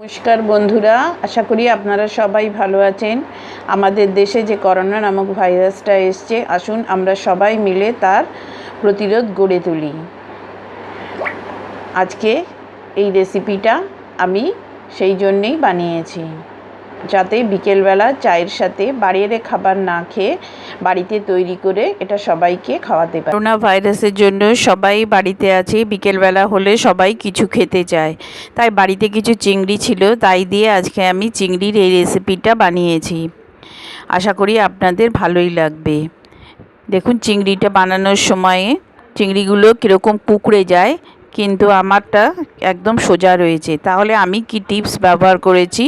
নমস্কার বন্ধুরা, আশা করি আপনারা সবাই ভালো আছেন। আমাদের দেশে যে করোনা নামক ভাইরাসটা এসছে, আসুন আমরা সবাই মিলে তার প্রতিরোধ গড়ে তুলি। আজকে এই রেসিপিটা আমি সেই জন্যেই বানিয়েছি। যাতে বিকেলবেলা চায়ের সাথে বাইরে খাবার না খেয়ে বাড়িতে তৈরি করে এটা সবাইকে খাওয়াতে পারে। করোনা ভাইরাসের জন্য সবাই বাড়িতে আছে, বিকেলবেলা হলে সবাই কিছু খেতে চায়। তাই বাড়িতে কিছু চিংড়ি ছিল, তাই দিয়ে আজকে আমি চিংড়ির এই রেসিপিটা বানিয়েছি। আশা করি আপনাদের ভালোই লাগবে। দেখুন, চিংড়িটা বানানোর সময়ে চিংড়িগুলো কীরকম কুকড়ে যায় কিন্তু আমারটা একদম সোজা রয়েছে। তাহলে আমি কি টিপস ব্যবহার করেছি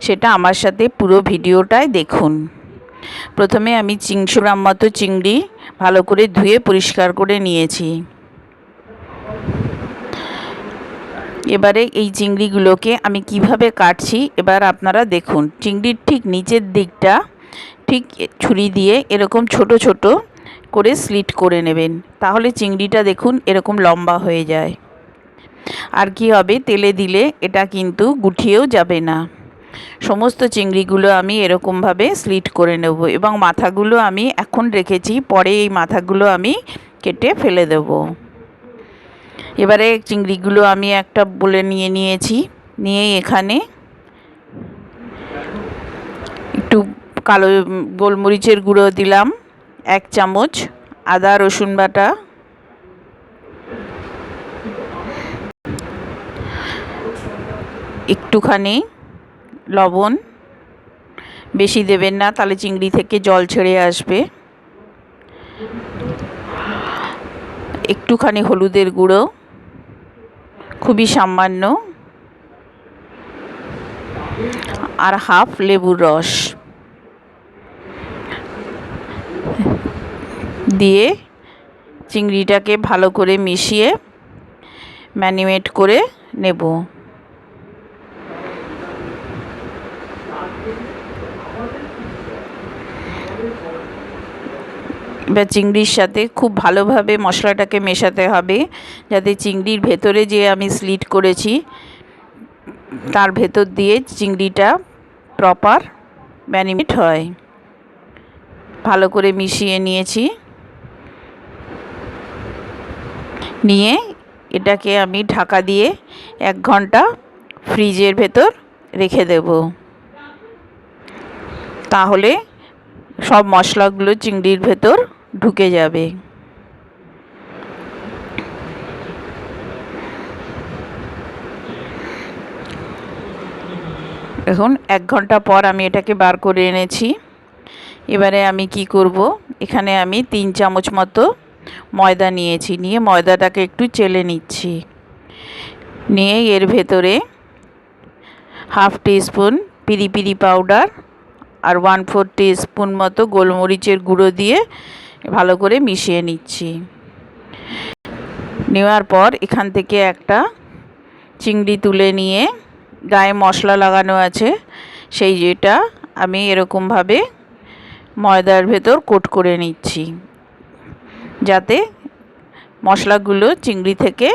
সেটা আমার সাথে পুরো ভিডিওটায় দেখুন। প্রথমে আমি গ্রাম মতো চিংড়ি ভালো করে ধুয়ে পরিষ্কার করে নিয়েছি। এবারে এই চিংড়িগুলোকে আমি কীভাবে কাটছি এবার আপনারা দেখুন। চিংড়ির ঠিক নিচের দিকটা ঠিক ছুরি দিয়ে এরকম ছোট ছোট করে স্লিট করে নেবেন। তাহলে চিংড়িটা দেখুন এরকম লম্বা হয়ে যায়। আর কি হবে? তেলে দিলে এটা কিন্তু গুঠিয়েও যাবে না। সমস্ত চিংড়িগুলো আমি এরকমভাবে স্লিট করে নেব এবং মাথাগুলো আমি এখন রেখেছি, পরে এই মাথাগুলো আমি কেটে ফেলে দেব। এবারে চিংড়িগুলো আমি একটা বলে নিয়ে নিয়েছি, নিয়ে এখানে একটু কালো গোলমরিচের গুঁড়ো দিলাম, এক চামচ আদা রসুন বাটা একটুখানি লবণ। বেশি দেবেন না, তাহলে চিংড়ি থেকে জল ছেড়ে আসবে। একটুখানি হলুদের গুঁড়ো, খুবই সামান্য। আর হাফ লেবুর রস। দিয়ে চিংড়িটাকে ভালো করে মিশিয়ে ম্যানিমেট করে নেব। এবার চিংড়ির সাথে খুব ভালোভাবে মশলাটাকে মেশাতে হবে, যাতে চিংড়ির ভেতরে যে আমি স্লিট করেছি, তার ভেতর দিয়ে চিংড়িটা প্রপার ম্যারিনেট হয়। ভালো করে মিশিয়ে নিয়েছি। নিয়ে এটাকে আমি ঢাকা দিয়ে এক ঘণ্টা ফ্রিজের ভেতর রেখে দেব। তাহলে সব মশলাগুলো চিংড়ির ভেতর ঢুকে যাবে। এখন এক ঘণ্টা পর আমি এটাকে বার করে এনেছি। এবারে আমি কি করব? এখানে আমি তিন চামচ মতো ময়দা নিয়েছি, নিয়ে ময়দাটাকে একটু চেলে নিচ্ছি। নিয়ে এর ভেতরে half teaspoon peri peri powder আর ওয়ান ফোর স্পুন মতো গোলমরিচের গুঁড়ো দিয়ে ভালো করে মিশিয়ে নিচ্ছি। নেওয়ার পর এখান থেকে একটা চিংড়ি তুলে নিয়ে গায়ে মশলা লাগানো আছে, সেই যেটা আমি এরকমভাবে ময়দার ভেতর কোট করে নিচ্ছি, যাতে মশলাগুলো চিংড়ি থেকে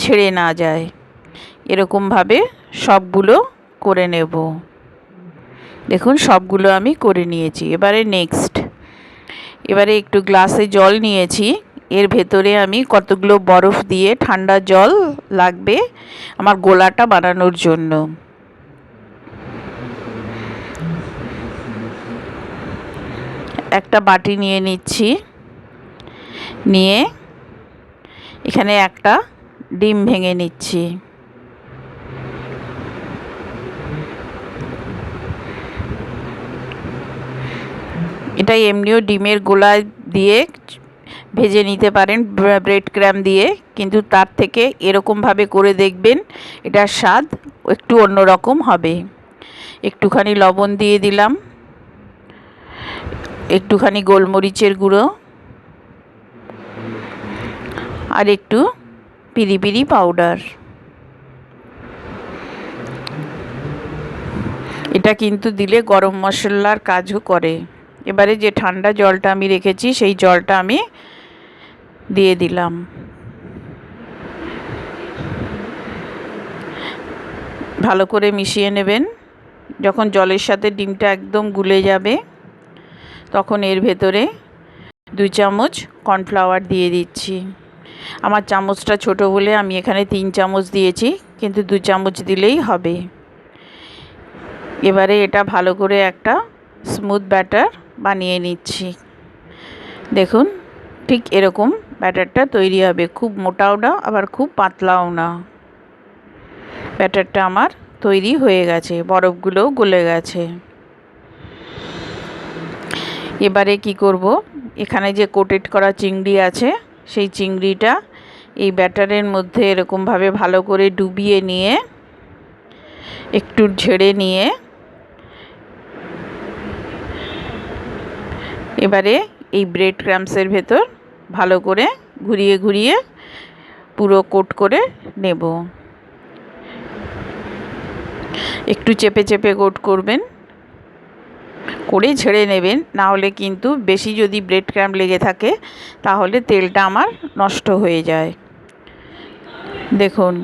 ছেড়ে না যায়। এরকমভাবে সবগুলো করে নেব। দেখুন, সবগুলো আমি করে নিয়েছি। এবারে নেক্সট এবারে একটু গ্লাসে জল নিয়েছি। এর ভেতরে আমি কতগুলো বরফ দিয়ে ঠান্ডা জল লাগবে আমার গোলাটা বানানোর জন্য। একটা বাটি নিয়ে নিচ্ছি। নিয়ে এখানে একটা ডিম ভেঙে নিচ্ছি। এটা এমনিও ডিমের গোলা দিয়ে ভেজে নিতে পারেন ব্রেড ক্র্যাম দিয়ে। কিন্তু তার থেকে এরকমভাবে করে দেখবেন, এটার স্বাদ একটু অন্যরকম হবে। একটুখানি লবণ দিয়ে দিলাম। একটুখানি গোলমরিচের গুঁড়ো। আর একটু পিরি পিরি পাউডার। এটা কিন্তু দিলে গরম মশলার কাজও করে। এবারে যে ঠান্ডা জলটা আমি রেখেছি, সেই জলটা আমি দিয়ে দিলাম। ভালো করে মিশিয়ে নেবেন। যখন জলের সাথে ডিমটা একদম গুলে যাবে, তখন এর ভেতরে দুই চামচ কর্নফ্লাওয়ার দিয়ে দিচ্ছি। আমার চামচটা ছোট বলে আমি এখানে তিন চামচ দিয়েছি, কিন্তু দু চামচ দিলেই হবে। এবারে এটা ভালো করে একটা স্মুথ ব্যাটার বানিয়ে নিচ্ছি। দেখুন, ঠিক এরকম ব্যাটারটা তৈরি হবে। খুব মোটাও না, আবার খুব পাতলাও না। ব্যাটারটা আমার তৈরি হয়ে গেছে, বরফগুলোও গলে গেছে। এবারে কি করব? এখানে যে কোটেড করা চিংড়ি আছে, সেই চিংড়িটা এই ব্যাটারের মধ্যে এরকমভাবে ভালো করে ডুবিয়ে নিয়ে, একটু ঝেড়ে নিয়ে এবারে এই ব্রেড ক্রামসের ভেতর ভালো করে ঘুরিয়ে ঘুরিয়ে পুরো কোট করে নেব। একটু চেপে চেপে কোট করবেন, করে ঝেড়ে নেবেন, না হলে কিন্তু বেশি যদি ব্রেড ক্র্যাম্প লেগে থাকে, তাহলে তেলটা আমার নষ্ট হয়ে যায়। দেখুন।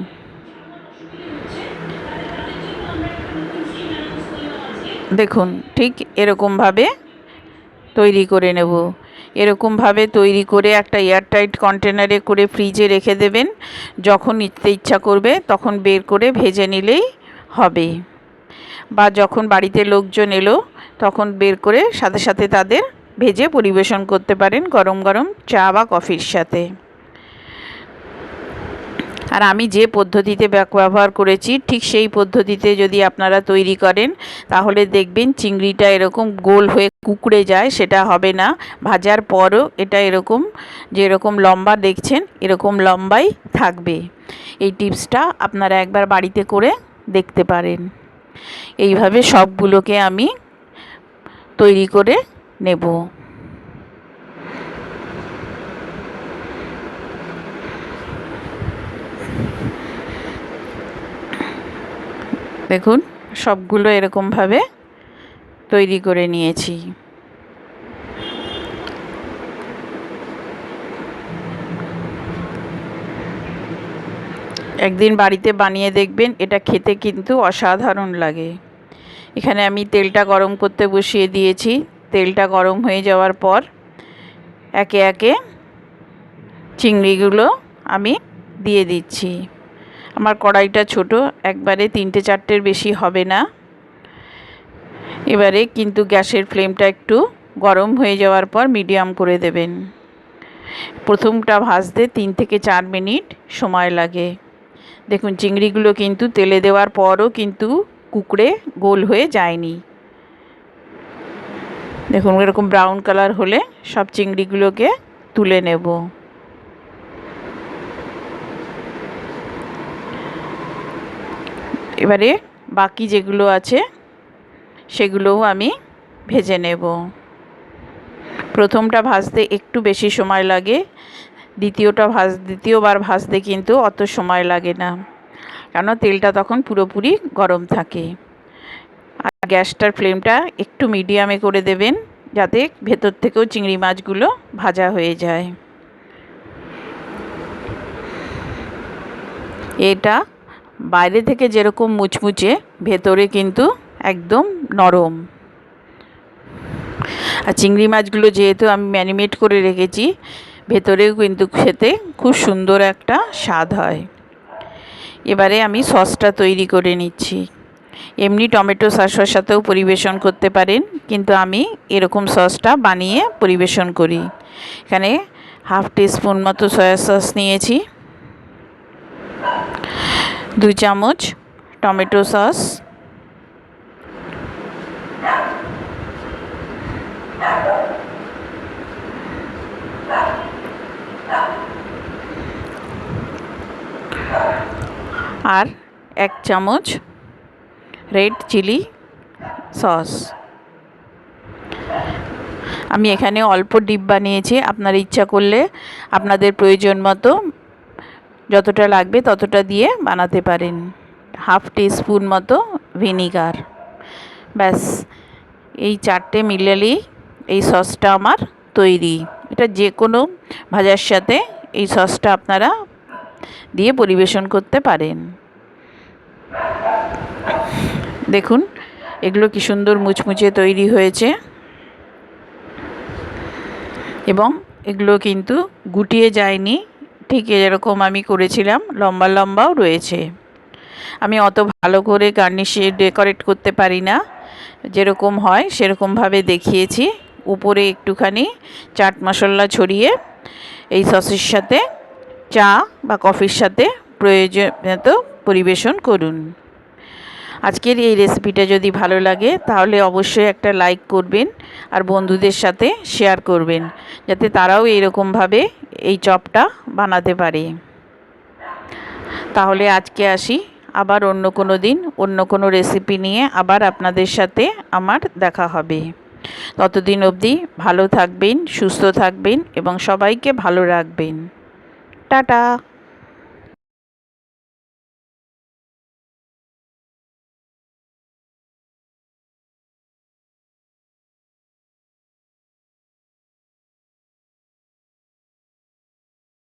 দেখুন, ঠিক এরকমভাবে তৈরি করে নেব। এরকমভাবে তৈরি করে একটা এয়ারটাইট কন্টেনারে করে ফ্রিজে রেখে দেবেন। যখন নিতে ইচ্ছা করবে, তখন বের করে ভেজে নিলেই হবে। বা যখন বাড়িতে লোকজন এলো, তখন বের করে সাথে সাথে তাদের ভেজে পরিবেশন করতে পারেন গরম গরম চা বা কফির সাথে। আর আমি যে পদ্ধতিতে ব্যবহার করেছি, ঠিক সেই পদ্ধতিতে যদি আপনারা তৈরি করেন, তাহলে দেখবেন চিংড়িটা এরকম গোল হয়ে কুকড়ে যায়, সেটা হবে না। ভাজার পরও এটা এরকম যে এরকম লম্বা দেখছেন, এরকম লম্বাই থাকবে। এই টিপসটা আপনারা একবার বাড়িতে করে দেখতে পারেন। এইভাবে সবগুলোকে আমি তৈরি করে নেব। দেখুন, সবগুলো এরকমভাবে তৈরি করে নিয়েছি। একদিন বাড়িতে বানিয়ে দেখবেন, এটা খেতে কিন্তু অসাধারণ লাগে। এখানে আমি তেলটা গরম করতে বসিয়ে দিয়েছি। তেলটা গরম হয়ে যাওয়ার পর একে একে চিংড়িগুলো আমি দিয়ে দিচ্ছি। আমার কড়াইটা ছোট, একবারে তিনটে চারটের বেশি হবে না। এবারে কিন্তু গ্যাসের ফ্লেমটা একটু গরম হয়ে যাওয়ার পর মিডিয়াম করে দেবেন। প্রথমটা ভাজতে তিন থেকে চার মিনিট সময় লাগে। দেখুন, চিংড়িগুলো কিন্তু তেলে দেওয়ার পরও কিন্তু কুকড়ে গোল হয়ে যায়নি। দেখুন, এরকম ব্রাউন কালার হলে সব চিংড়িগুলোকে তুলে নেব। এবারে বাকি যেগুলো আছে, সেগুলোও আমি ভেজে নেব। প্রথমটা ভাজতে একটু বেশি সময় লাগে, দ্বিতীয়টা ভাজ, দ্বিতীয়বার ভাজতে কিন্তু অত সময় লাগে না কেন তেলটা তখন পুরোপুরি গরম থাকে। আর গ্যাসটার ফ্লেমটা একটু মিডিয়ামে করে দেবেন, যাতে ভেতর থেকেও চিংড়ি মাছগুলো ভাজা হয়ে যায়। এটা বাইরে থেকে যেরকম মুচমুচে, ভেতরে কিন্তু একদম নরম। আর চিংড়ি মাছগুলো যেহেতু আমি ম্যারিনেট করে রেখেছি, ভেতরেও কিন্তু খেতে খুব সুন্দর একটা স্বাদ হয়। এবারে আমি সসটা তৈরি করে নিচ্ছি। এমনি টমেটো সসের সাথেও পরিবেশন করতে পারেন, কিন্তু আমি এরকম সসটা বানিয়ে পরিবেশন করি। এখানে হাফ টিস্পুন মতো সয়া সস নিয়েছি। দুই চামচ টমেটো সস। আর এক চামচ রেড চিলি সস। আমি এখানে অল্প ডিপ বানিয়েছি, আপনার ইচ্ছা করলে আপনাদের প্রয়োজন মতো যতটা লাগবে ততটা দিয়ে বানাতে পারেন। হাফ টিস্পুন মতো ভিনিগার। ব্যাস, এই চারটে মিলালেই এই সসটা আমার তৈরি। এটা যে কোনো ভাজার সাথে এই সসটা আপনারা দিয়ে পরিবেশন করতে পারেন। দেখুন, এগুলো কি সুন্দর মুচমুচে তৈরি হয়েছে। এবং এগুলো কিন্তু গুটিয়ে যায়নি। ঠিক এরকম আমি করেছিলাম, লম্বা লম্বাও রয়েছে। আমি অত ভালো করে গার্নিশে ডেকোরেট করতে পারি না। যেরকম হয় সেরকমভাবে দেখিয়েছি। উপরে একটুখানি চাট মশলা ছড়িয়ে এই সসের সাথে চা বা কফির সাথে প্রয়োজনীয়ত পরিবেশন করুন। আজকের এই রেসিপিটা যদি ভালো লাগে, তাহলে অবশ্যই একটা লাইক করবেন আর বন্ধুদের সাথে শেয়ার করবেন, যাতে তারাও এইরকমভাবে এই চপটা বানাতে পারে। তাহলে আজকে আসি, আবার অন্য কোনো দিন, অন্য কোনো রেসিপি নিয়ে আবার আপনাদের সাথে আমার দেখা হবে। ততদিন অবধি ভালো থাকবেন, সুস্থ থাকবেন এবং সবাইকে ভালো রাখবেন। টাটা!